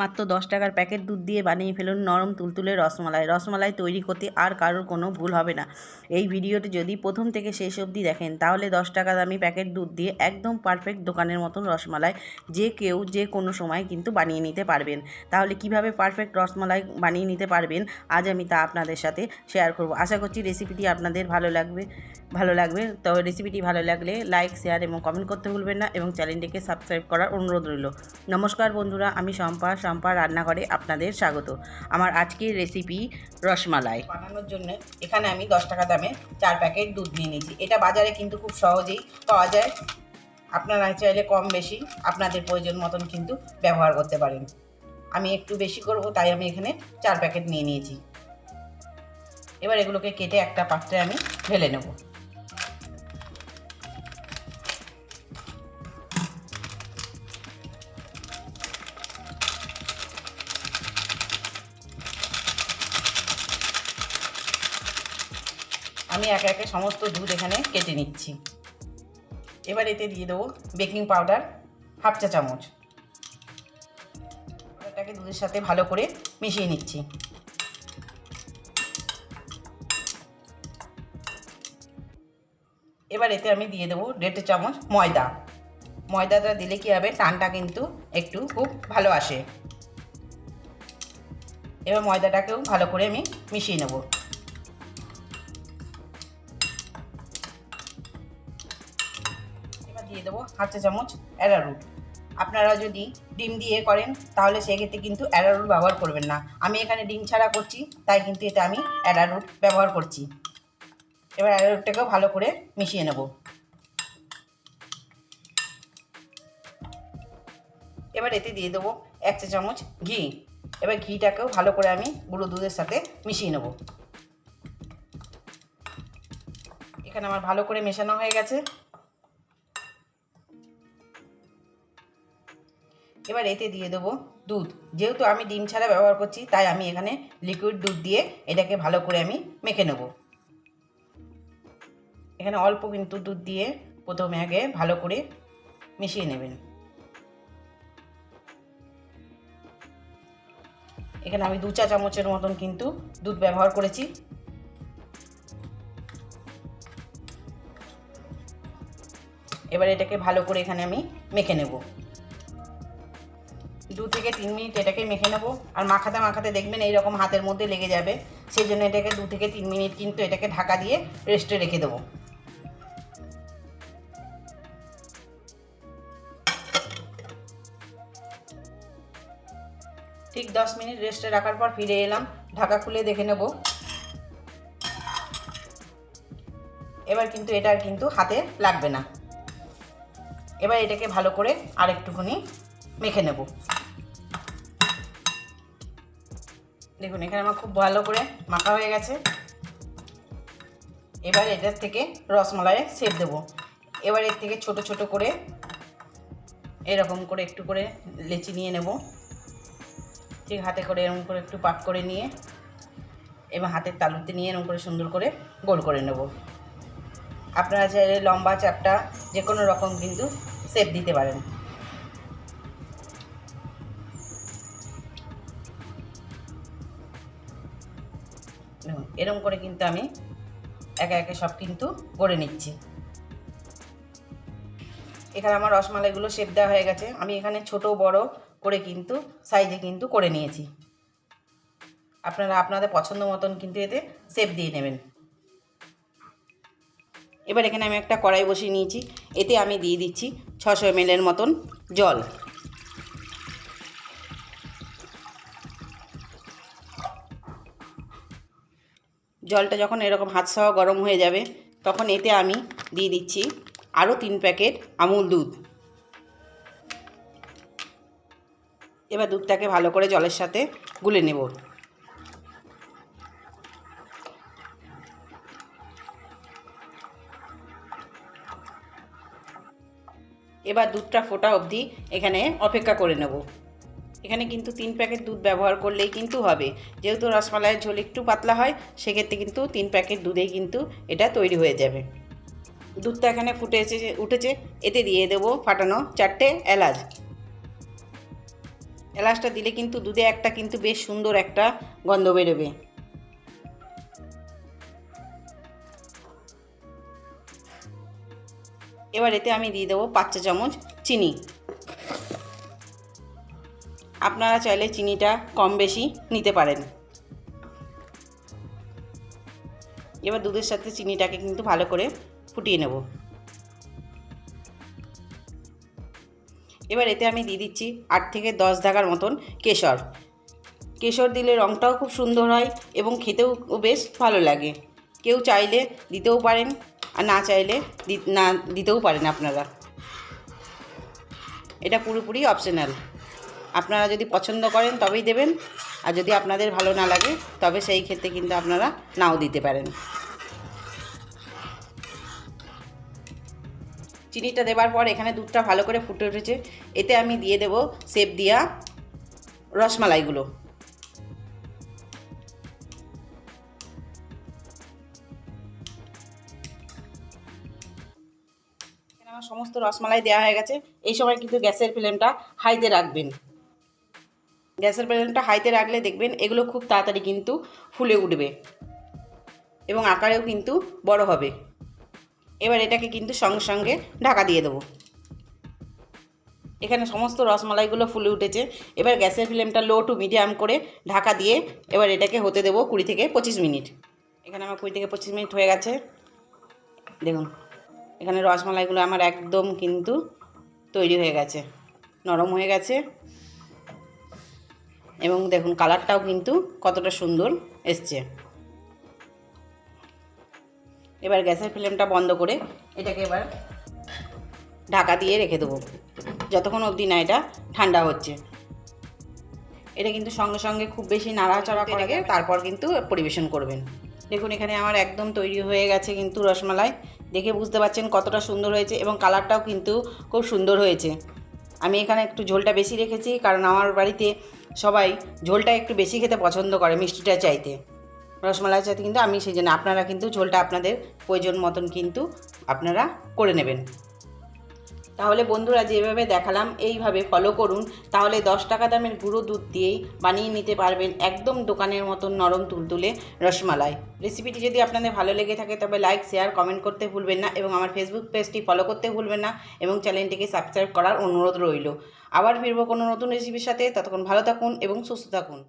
মাত্র দশ টাকার প্যাকেট দুধ দিয়ে বানিয়ে ফেলুন নরম তুলতুলে রসমালাই। রসমালাই তৈরি করতে আর কারোর কোনো ভুল হবে না। এই ভিডিওটি যদি প্রথম থেকে শেষ অবধি দেখেন, তাহলে দশ টাকা দামি প্যাকেট দুধ দিয়ে একদম পারফেক্ট দোকানের মতন রসমালাই যে কেউ যে কোনো সময় কিন্তু বানিয়ে নিতে পারবেন। তাহলে কীভাবে পারফেক্ট রসমালাই বানিয়ে নিতে পারবেন, আজ আমি তা আপনাদের সাথে শেয়ার করব। আশা করছি রেসিপিটি আপনাদের ভালো লাগবে ভালো লাগবে। তবে রেসিপিটি ভালো লাগলে লাইক শেয়ার এবং কমেন্ট করতে ভুলবেন না এবং চ্যানেলটিকে সাবস্ক্রাইব করার অনুরোধ রইল। নমস্কার বন্ধুরা, আমি শম্পা শম্পা রান্নাঘরে আপনাদের স্বাগত। আমার আজকের রেসিপি রসমালাই। বানানোর জন্য এখানে আমি দশ টাকা দামে চার প্যাকেট দুধ নিয়ে নিয়েছি। এটা বাজারে কিন্তু খুব সহজেই পাওয়া যায়। আপনারা চাইলে কম বেশি আপনাদের প্রয়োজন মতন কিন্তু ব্যবহার করতে পারেন। আমি একটু বেশি করব, তাই আমি এখানে চার প্যাকেট নিয়ে নিয়েছি। এবার এগুলোকে কেটে একটা পাত্রে আমি ঢেলে নেব। আমি একে একে সমস্ত দুধ এখানে কেটে নিচ্ছি। এবার এতে দিয়ে দেবো বেকিং পাউডার হাফ চা চামচ। পাউডারটাকে দুধের সাথে ভালো করে মিশিয়ে নিচ্ছি। এবার এতে আমি দিয়ে দেবো দেড় চামচ ময়দা। ময়দাটা দিলে কি হবে? টানটা কিন্তু একটু খুব ভালো আসে। এবার ময়দাটাকেও ভালো করে আমি মিশিয়ে নেব। দিয়ে দেবো হাফ চা চামচ অ্যারারুট আপনারা যদি ডিম দিয়ে করেন, তাহলে সেক্ষেত্রে কিন্তু অ্যারারুট ব্যবহার করবেন না। আমি এখানে ডিম ছাড়া করছি, তাই কিন্তু এটা আমি অ্যারারুট ব্যবহার করছি। এবার অ্যারারুটটাকেও ভালো করে মিশিয়ে নেব। এবার এতে দিয়ে দেবো এক চা চামচ ঘি। এবার ঘিটাকেও ভালো করে আমি গুঁড়ো দুধের সাথে মিশিয়ে নেব। এখানে আমার ভালো করে মেশানো হয়ে গেছে। এবার এতে দিয়ে দেবো দুধ। যেহেতু আমি ডিম ছাড়া ব্যবহার করছি, তাই আমি এখানে লিকুইড দুধ দিয়ে এটাকে ভালো করে আমি মেখে নেব। এখানে অল্প কিন্তু দুধ দিয়ে প্রথমে আগে ভালো করে মিশিয়ে নেবেন। এখানে আমি দু চা চামচের মতন কিন্তু দুধ ব্যবহার করেছি। এবার এটাকে ভালো করে এখানে আমি মেখে নেব। দু থেকে তিন মিনিট এটাকে মেখে নেব। আর মাখাতে মাখাতে দেখবেন এইরকম হাতের মধ্যে লেগে যাবে। সেই জন্য এটাকে দু থেকে তিন মিনিট কিন্তু এটাকে ঢাকা দিয়ে রেস্টে রেখে দেবো। ঠিক দশ মিনিট রেস্টে রাখার পর ফিরে এলাম। ঢাকা খুলে দেখে নেব। এবার কিন্তু এটা কিন্তু হাতে লাগবে না। এবার এটাকে ভালো করে আর একটুখানি মেখে নেব। দেখুন, এখানে আমার খুব ভালো করে মাখা হয়ে গেছে। এবার এটার থেকে রসমালাই সেপ দেব। এবার এর থেকে ছোট ছোট করে এরকম করে একটু করে লেচি নিয়ে নেব। ঠিক হাতে করে এরকম করে একটু পাক করে নিয়ে এবার হাতের তালুতে নিয়ে এরকম করে সুন্দর করে গোল করে নেব। আপনারা চাইলে লম্বা চাপটা যে কোনো রকম কিন্তু সেপ দিতে পারেন। এরকম করে কিন্তু আমি একে একে সব কিন্তু করে নিচ্ছি। এখানে আমার রসমালাইগুলো শেপ দেওয়া হয়ে গেছে। আমি এখানে ছোট, বড় করে কিন্তু সাইজে কিন্তু করে নিয়েছি। আপনারা আপনাদের পছন্দ মতন কিন্তু এতে শেপ দিয়ে নেবেন। এবার এখানে আমি একটা কড়াই বসিয়ে নিয়েছি। এতে আমি দিয়ে দিচ্ছি ছশো এমএলের মতন জল। জলটা যখন এরকম হাত সহ গরম হয়ে যাবে, তখন এতে আমি দিয়ে দিচ্ছি আরও তিন প্যাকেট আমুল দুধ। এবার দুধটাকে ভালো করে জলের সাথে গুলে নেব। এবার দুধটা ফোটা অবধি এখানে অপেক্ষা করে নেব। এখানে কিন্তু তিন প্যাকেট দুধ ব্যবহার করলেই কিন্তু হবে। যেহেতু রসমালাইয়ের ঝোল একটু পাতলা হয়, সেক্ষেত্রে কিন্তু তিন প্যাকেট দুধেই কিন্তু এটা তৈরি হয়ে যাবে। দুধটা এখানে ফুটে এসে উঠেছে। এতে দিয়ে দেবো ফাটানো চারটে এলাচ। এলাচটা দিলে কিন্তু দুধে একটা কিন্তু বেশ সুন্দর একটা গন্ধ বেরোবে। এবার এতে আমি দিয়ে দেবো পাঁচ চা চামচ চিনি। আপনারা চাইলে চিনিটা কম বেশি নিতে পারেন। এবার দুধের সাথে চিনিটাকে কিন্তু ভালো করে ফুটিয়ে নেব। এবার এতে আমি দিয়ে দিচ্ছি আট থেকে দশ দাগার মতন কেশর। কেশর দিলে রঙটাও খুব সুন্দর হয় এবং খেতেও বেশ ভালো লাগে। কেউ চাইলে দিতেও পারেন আর না চাইলে না দিতেও পারেন আপনারা। এটা পুরোপুরি অপশনাল আপনারা যদি পছন্দ করেন তবেই দেবেন, আর যদি আপনাদের ভালো না লাগে, তবে সেই ক্ষেত্রে কিন্তু আপনারা নাও দিতে পারেন। চিনিটা দেওয়ার পর এখানে দুধটা ভালো করে ফুটে উঠেছে। এতে আমি দিয়ে দেব সেপ দিয়া রসমালাইগুলো। আমার সমস্ত রসমালাই দেওয়া হয়ে গেছে। এই সময় কিন্তু গ্যাসের ফ্লেমটা হাইতে রাখবেন। গ্যাসের ফ্লেমটা হাইতে রাখলে দেখবেন এগুলো খুব তাড়াতাড়ি কিন্তু ফুলে উঠবে এবং আকারেও কিন্তু বড় হবে। এবার এটাকে কিন্তু সঙ্গে সঙ্গে ঢাকা দিয়ে দেবো। এখানে সমস্ত রসমালাইগুলো ফুলে উঠেছে। এবার গ্যাসের ফ্লেমটা লো টু মিডিয়াম করে ঢাকা দিয়ে এবার এটাকে হতে দেবো কুড়ি থেকে পঁচিশ মিনিট। এখানে আমার কুড়ি থেকে পঁচিশ মিনিট হয়ে গেছে। দেখুন, এখানে রসমালাইগুলো আমার একদম কিন্তু তৈরি হয়ে গেছে, নরম হয়ে গেছে। এবং দেখুন কালারটাও কিন্তু কতটা সুন্দর এসছে। এবার গ্যাসের ফ্লেমটা বন্ধ করে এটাকে এবার ঢাকা দিয়ে রেখে দেবো। যতক্ষণ অবধি না এটা ঠান্ডা হচ্ছে। এটা কিন্তু সঙ্গে সঙ্গে খুব বেশি নাড়াচাড়া করে তারপর কিন্তু পরিবেশন করবেন। দেখুন এখানে আমার একদম তৈরি হয়ে গেছে কিন্তু রসমালাই। দেখে বুঝতে পারছেন কতটা সুন্দর হয়েছে এবং কালারটাও কিন্তু খুব সুন্দর হয়েছে। আমি এখানে একটু ঝোলটা বেশি রেখেছি কারণ আমার বাড়িতে সবাই ঝোলটা একটু বেশি খেতে পছন্দ করে মিষ্টিটা চাইতে। রসমালাই চাইতে কিন্তু আমি সেই জন্য আপনারা কিন্তু ঝোলটা আপনাদের প্রয়োজন মতন কিন্তু আপনারা করে নেবেন। তাহলে বন্ধুরা যেভাবে দেখালাম, এইভাবে ফলো করুন। তাহলে দশ টাকা দামের গুঁড়ো দুধ দিয়েই বানিয়ে নিতে পারবেন একদম দোকানের মতন নরম তুলতুলে রসমালাই। রেসিপিটি যদি আপনাদের ভালো লেগে থাকে, তবে লাইক শেয়ার কমেন্ট করতে ভুলবেন না এবং আমার ফেসবুক পেজটি ফলো করতে ভুলবেন না এবং চ্যানেলটিকে সাবস্ক্রাইব করার অনুরোধ রইল। আবার ফিরবো কোনো নতুন রেসিপির সাথে। ততক্ষণ ভালো থাকুন এবং সুস্থ থাকুন।